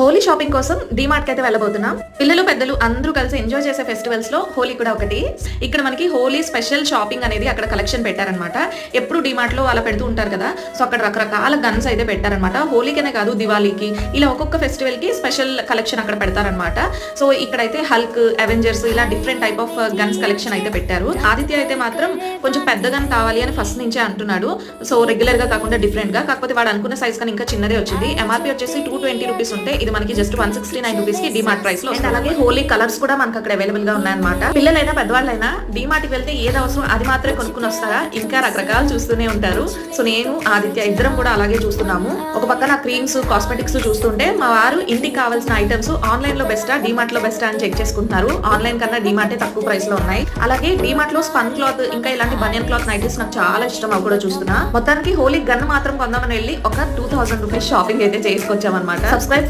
Holi shopping కోసం డిమార్ట్ అయితే వెళ్ళబోతున్నాం. పిల్లలు పెద్దలు అందరూ కలిసి ఎంజాయ్ చేసే ఫెస్టివల్స్లో హోలీ కూడా ఒకటి. ఇక్కడ మనకి హోలీ స్పెషల్ షాపింగ్ అనేది అక్కడ కలెక్షన్ పెట్టారనమాట ఎప్పుడు డిమార్ట్లో అలా పెడుతూ ఉంటారు కదా. సో అక్కడ రకరకాల గన్స్ అయితే పెట్టారనమాట హోలీకనే కాదు దివాళీకి. ఇలా ఒక్కొక్క ఫెస్టివల్కి స్పెషల్ కలెక్షన్ అక్కడ పెడతారనమాట సో ఇక్కడైతే హల్క్ అవెంజర్స్ ఇలా different type of guns collection అయితే పెట్టారు. ఆదిత్య అయితే మాత్రం కొంచెం పెద్ద గన్ కావాలి అని ఫస్ట్ నుంచే అంటున్నాడు. సో రెగ్యులర్గా కాకుండా డిఫరెంట్గా. కాకపోతే వాడు అనుకున్న సైజ్ కానీ ఇంకా చిన్నదే వచ్చింది. ఎంఆర్పీ వచ్చేసి టూ ట్వంటీ రూపీస్ ఉంటే ఇది మనకి జస్ట్ వన్ సిక్స్టీ నైన్ రూపీస్కి డిమార్ట్ ప్రైస్లో అలాగే హోలీ కలర్స్ కూడా మనకి అక్కడ అవైలబుల్గా ఉన్నాయన్నమాట. పిల్లలైనా పెద్దవాళ్ళైనా డిమార్ట్కి వెళ్తే ఏది అవసరం అది మాత్రమే కొనుక్కుని వస్తారా? ఇంకా రకరకాలు చూస్తూనే ఉంటారు. సో నేను ఆదిత్య ఇద్దరం కూడా అలాగే చూస్తున్నాము. ఒక పక్కన క్రీమ్స్ కాస్మెటిక్స్ చూస్తుంటే మా వారు ఇంటికి కావాల్సిన ఐటమ్స్ ఆన్లైన్లో బెస్టా డిమార్ట్లో బెస్టా అని చెక్ చేసుకుంటున్నారు. ఆన్లైన్ కన్నా డిమార్టే తక్కువ ప్రైస్లో ఉన్నాయి. అలాగే డిమార్ట్లో స్పన్ క్లాత్ ఇంకా ఇలాంటి బనియన్ క్లాత్ నైటీస్ నాకు చాలా ఇష్టం. అవి కూడా చూస్తున్నా. మొత్తానికి హోలీ గన్ మాత్రం కొందామని వెళ్ళి ఒక టూ థౌసండ్ రూపీస్ షాపింగ్ అయితే చేసుకొచ్చామన్నమాట. సబ్స్క్రైబ్